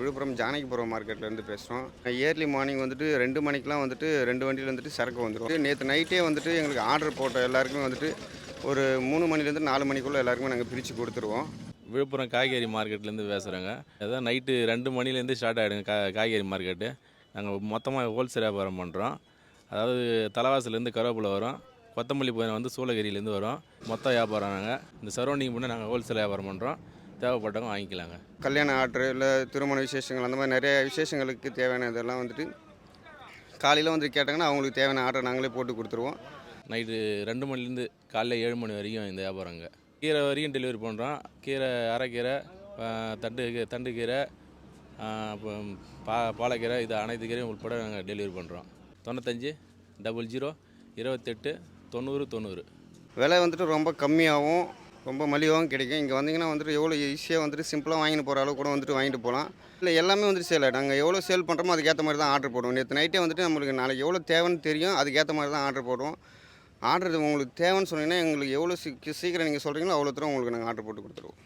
விழுப்புரம் ஜானகிபுரம் மார்க்கெட்லேருந்து பேசுகிறோம். Early morning வந்துட்டு ரெண்டு மணிக்கெலாம் வந்துட்டு ரெண்டு வண்டியில் வந்துட்டு சரக்கு வந்துடும். நேற்று நைட்டே வந்துட்டு எங்களுக்கு ஆர்டர் போட்ட எல்லாருக்குமே வந்துட்டு ஒரு மூணு மணிலேருந்து நாலு மணிக்குள்ளே எல்லாருக்குமே நாங்கள் பிரித்து கொடுத்துருவோம். விழுப்புரம் காய்கறி மார்க்கெட்லேருந்து பேசுகிறோங்க அதான் நைட்டு ரெண்டு மணிலேருந்து ஸ்டார்ட் ஆகிடுங்க கா காய்கறி மார்க்கெட்டு. நாங்கள் மொத்தமாக ஹோல்சேல் வியாபாரம் பண்ணுறோம் அதாவது தலைவாசலேருந்து கருவேப்பிலை வரும். கொத்தமல்லி புதினா வந்து சூளகிரியிலேருந்து வரும். மொத்த வியாபாரம் நாங்கள் இந்த சரௌண்டிங் பண்ணி நாங்கள் ஹோல்சேல் வியாபாரம் பண்ணுறோம் தேவைப்பட்டவங்க வாங்கிக்கலாங்க. கல்யாண ஆர்டர் இல்லை திருமண விசேஷங்கள் அந்த மாதிரி நிறைய விசேஷங்களுக்கு தேவையான இதெல்லாம் வந்துட்டு காலையில் வந்து கேட்டாங்கன்னா அவங்களுக்கு தேவையான ஆர்டர் நாங்களே போட்டு கொடுத்துருவோம். நைட்டு ரெண்டு மணிலேருந்து காலைல ஏழு மணி வரைக்கும் இந்த வியாபாரங்க கீரை வரைக்கும் டெலிவரி பண்ணுறோம் கீரை அரைக்கீரை தண்டு கீ- தண்டு கீரை அப்புறம் பா பாலக்கீரை இது அனைத்து கீரையும் உட்பட நாங்கள் டெலிவரி பண்ணுறோம் தொண்ணூத்தஞ்சு டபுள் ஜீரோ இருபத்தெட்டு தொண்ணூறு தொண்ணூறு. விலை வந்துட்டு ரொம்ப கம்மியாகவும் ரொம்ப மலிவாகவும் கிடைக்கும். இங்கே வந்தீங்கன்னா வந்துட்டு எவ்வளோ ஈஸியாக வந்துட்டு சிம்பிளாக வாங்கிட்டு போகிற அளவு கூட வந்துட்டு வாங்கிட்டு போகலாம். இல்லை எல்லாமே வந்துட்டு சேல் நாங்கள் எவ்வளோ சேல் பண்ணுறோமோ அதுக்கேற்ற மாதிரி தான் ஆர்டர் போடுவோம். நேற்று நைட்டே வந்துட்டு நம்மளுக்கு நாளைக்கு எவ்வளோ தேவைன்னு தெரியும் அதுக்கேற்ற மாதிரி தான் ஆர்டர் போடுவோம். ஆர்டர் உங்களுக்கு தேவைன்னு சொன்னீங்கன்னா எங்களுக்கு எவ்வளோ சீக்கிரம் நீங்கள் சொல்கிறீங்களோ அவ்வளோ தூரம் உங்களுக்கு நாங்கள் ஆர்டர் போட்டு கொடுத்துருவோம்.